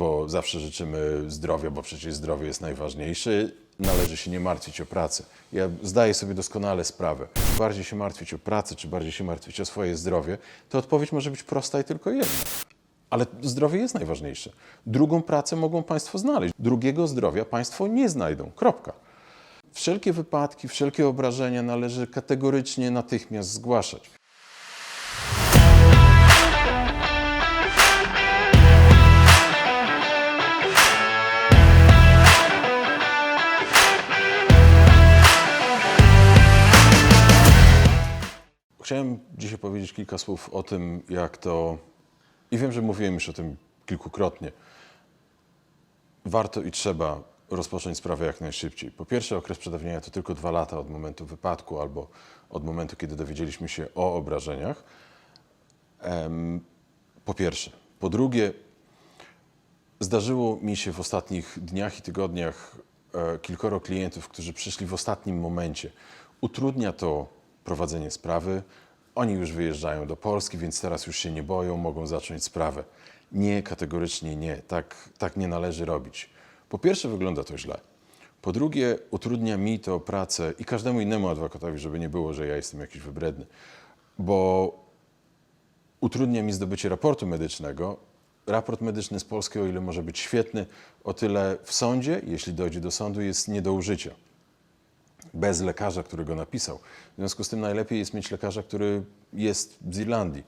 bo zawsze życzymy zdrowia, bo przecież zdrowie jest najważniejsze. Należy się nie martwić o pracę. Ja zdaję sobie doskonale sprawę. Czy bardziej się martwić o pracę, czy bardziej się martwić o swoje zdrowie, to odpowiedź może być prosta i tylko jedna. Ale zdrowie jest najważniejsze. Drugą pracę mogą Państwo znaleźć. Drugiego zdrowia Państwo nie znajdą. Kropka. Wszelkie wypadki, wszelkie obrażenia należy kategorycznie natychmiast zgłaszać. Chciałem dzisiaj powiedzieć kilka słów o tym, jak to. I wiem, że mówiłem już o tym kilkukrotnie. Warto i trzeba rozpocząć sprawę jak najszybciej. Po pierwsze, okres przedawnienia to tylko dwa lata od momentu wypadku albo od momentu, kiedy dowiedzieliśmy się o obrażeniach. Po pierwsze. Po drugie, zdarzyło mi się w ostatnich dniach i tygodniach e, kilkoro klientów, którzy przyszli w ostatnim momencie. Utrudnia to prowadzenie sprawy. Oni już wyjeżdżają do Polski, więc teraz już się nie boją, mogą zacząć sprawę. Nie, kategorycznie nie. Tak, tak nie należy robić. Po pierwsze, wygląda to źle. Po drugie, utrudnia mi to pracę i każdemu innemu adwokatowi, żeby nie było, że ja jestem jakiś wybredny, bo utrudnia mi zdobycie raportu medycznego. Raport medyczny z Polski, o ile może być świetny, o tyle w sądzie, jeśli dojdzie do sądu, jest nie do użycia. Bez lekarza, który go napisał. W związku z tym najlepiej jest mieć lekarza, który jest z Irlandii.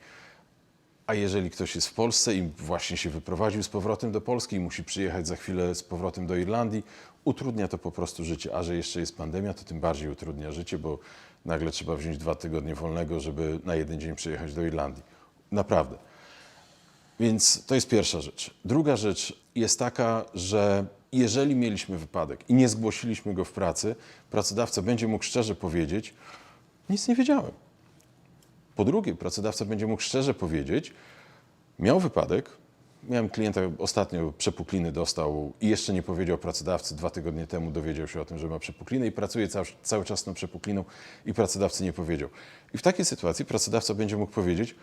A jeżeli ktoś jest w Polsce i właśnie się wyprowadził z powrotem do Polski i musi przyjechać za chwilę z powrotem do Irlandii, utrudnia to po prostu życie. A że jeszcze jest pandemia, to tym bardziej utrudnia życie, bo nagle trzeba wziąć dwa tygodnie wolnego, żeby na jeden dzień przyjechać do Irlandii. Naprawdę. Więc to jest pierwsza rzecz. Druga rzecz jest taka, że jeżeli mieliśmy wypadek i nie zgłosiliśmy go w pracy, pracodawca będzie mógł szczerze powiedzieć: Nic nie wiedziałem. Po drugie, pracodawca będzie mógł szczerze powiedzieć: Miał wypadek. Miałem klienta ostatnio, przepukliny dostał i jeszcze nie powiedział pracodawcy. Dwa tygodnie temu dowiedział się o tym, że ma przepuklinę i pracuje cały, cały czas nad przepukliną i pracodawcy nie powiedział. I w takiej sytuacji pracodawca będzie mógł powiedzieć: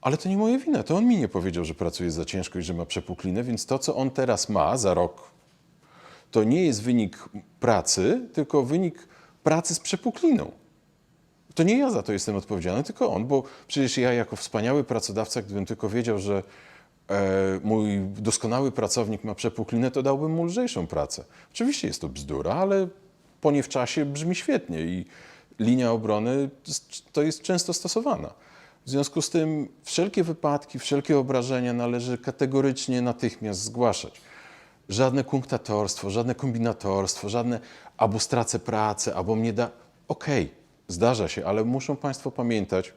ale to nie moja wina. To on mi nie powiedział, że pracuje za ciężko i że ma przepuklinę, więc to, co on teraz ma za rok, to nie jest wynik pracy, tylko wynik pracy z przepukliną. To nie ja za to jestem odpowiedzialny, tylko on, bo przecież ja jako wspaniały pracodawca, gdybym tylko wiedział, że e, mój doskonały pracownik ma przepuklinę, to dałbym mu lżejszą pracę. Oczywiście jest to bzdura, ale po nie w czasie brzmi świetnie i linia obrony to jest często stosowana. W związku z tym wszelkie wypadki, wszelkie obrażenia należy kategorycznie natychmiast zgłaszać. Żadne kunktatorstwo, żadne kombinatorstwo, żadne albo stracę pracę, albo mnie da. Okej, zdarza się, ale muszą Państwo pamiętać,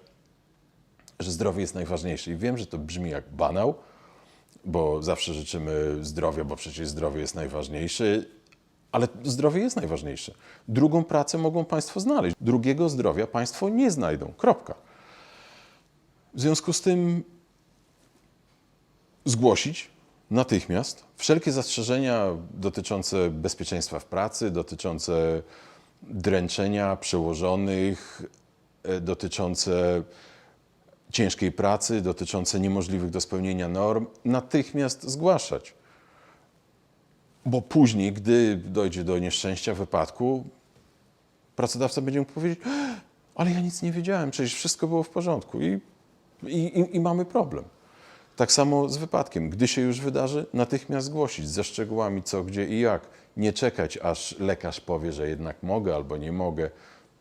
że zdrowie jest najważniejsze. I wiem, że to brzmi jak banał, bo zawsze życzymy zdrowia, bo przecież zdrowie jest najważniejsze. Ale zdrowie jest najważniejsze. Drugą pracę mogą Państwo znaleźć. Drugiego zdrowia Państwo nie znajdą. Kropka. W związku z tym zgłosić natychmiast wszelkie zastrzeżenia dotyczące bezpieczeństwa w pracy, dotyczące dręczenia przełożonych, e, dotyczące ciężkiej pracy, dotyczące niemożliwych do spełnienia norm, natychmiast zgłaszać. Bo później, gdy dojdzie do nieszczęścia, wypadku, pracodawca będzie mógł powiedzieć, ale ja nic nie wiedziałem, przecież wszystko było w porządku i, i, i, i mamy problem. Tak samo z wypadkiem. Gdy się już wydarzy, natychmiast zgłosić ze szczegółami co, gdzie i jak. Nie czekać, aż lekarz powie, że jednak mogę albo nie mogę.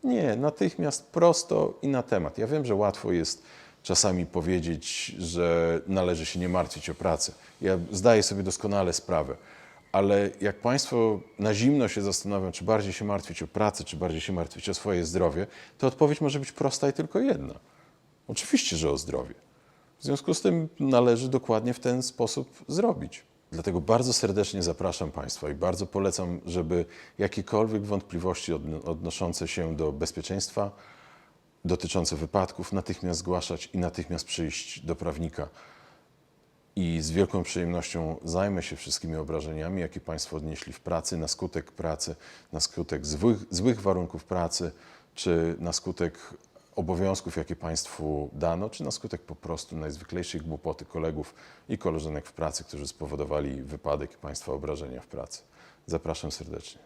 Nie, natychmiast prosto i na temat. Ja wiem, że łatwo jest czasami powiedzieć, że należy się nie martwić o pracę. Ja zdaję sobie doskonale sprawę. Ale jak Państwo na zimno się zastanawiają, czy bardziej się martwić o pracę, czy bardziej się martwić o swoje zdrowie, to odpowiedź może być prosta i tylko jedna. Oczywiście, że o zdrowie. W związku z tym należy dokładnie w ten sposób zrobić. Dlatego bardzo serdecznie zapraszam Państwa i bardzo polecam, żeby jakiekolwiek wątpliwości odno- odnoszące się do bezpieczeństwa, dotyczące wypadków, natychmiast zgłaszać i natychmiast przyjść do prawnika. I z wielką przyjemnością zajmę się wszystkimi obrażeniami, jakie Państwo odnieśli w pracy, na skutek pracy, na skutek złych, złych warunków pracy, czy na skutek obowiązków, jakie Państwu dano, czy na skutek po prostu najzwyklejszej głupoty kolegów i koleżanek w pracy, którzy spowodowali wypadek i Państwa obrażenia w pracy. Zapraszam serdecznie.